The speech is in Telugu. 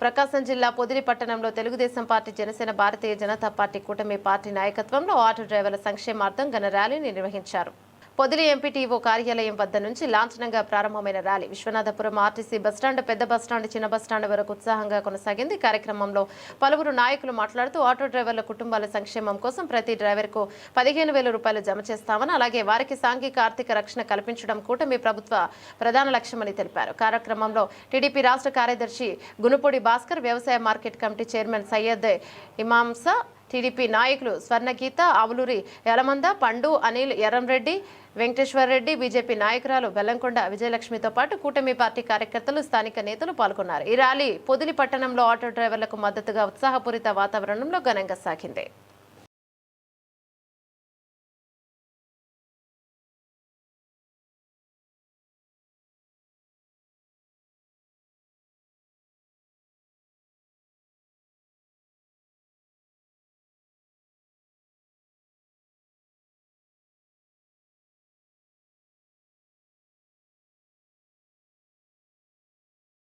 ప్రకాశం జిల్లా పొదిలి పట్టణంలో తెలుగుదేశం పార్టీ జనసేన భారతీయ జనతా పార్టీ కూటమి పార్టీ నాయకత్వంలో ఆటో డ్రైవర్ల సంక్షేమార్థం ఘన ర్యాలీని నిర్వహించారు. పొదిలి ఎంపీటీఓ కార్యాలయం వద్ద నుంచి లాంఛనంగా ప్రారంభమైన ర్యాలీ. విశ్వనాథపురం ఆర్టీసీ బస్టాండ్ పెద్ద బస్టాండ్ చిన్న బస్టాండ్ వరకు ఉత్సాహంగా కొనసాగింది. కార్యక్రమంలో పలువురు నాయకులు మాట్లాడుతూ ఆటో డ్రైవర్ల కుటుంబాల సంక్షేమం కోసం ప్రతి డ్రైవర్కు పదిహేను వేల రూపాయలు జమ చేస్తామని అలాగే వారికి సాంఘిక ఆర్థిక రక్షణ కల్పించడం కూటమి ప్రభుత్వ ప్రధాన లక్ష్యమని తెలిపారు. కార్యక్రమంలో టీడీపీ రాష్ట్ర కార్యదర్శి గునుపూడి భాస్కర్ వ్యవసాయ market committee chairman Syed Imamsa TDP నాయకులు స్వర్ణగీత ఆవులూరి యలమంద పండు అనిల్ ఎర్రంరెడ్డి వెంకటేశ్వరరెడ్డి బీజేపీ నాయకురాలు బెల్లంకొండ విజయలక్ష్మితో పాటు కూటమి పార్టీ కార్యకర్తలు స్థానిక నేతలు పాల్గొన్నారు. ఈ ర్యాలీ పొదిలి పట్టణంలో ఆటో డ్రైవర్లకు మద్దతుగా ఉత్సాహపూరిత వాతావరణంలో ఘనంగా సాగింది.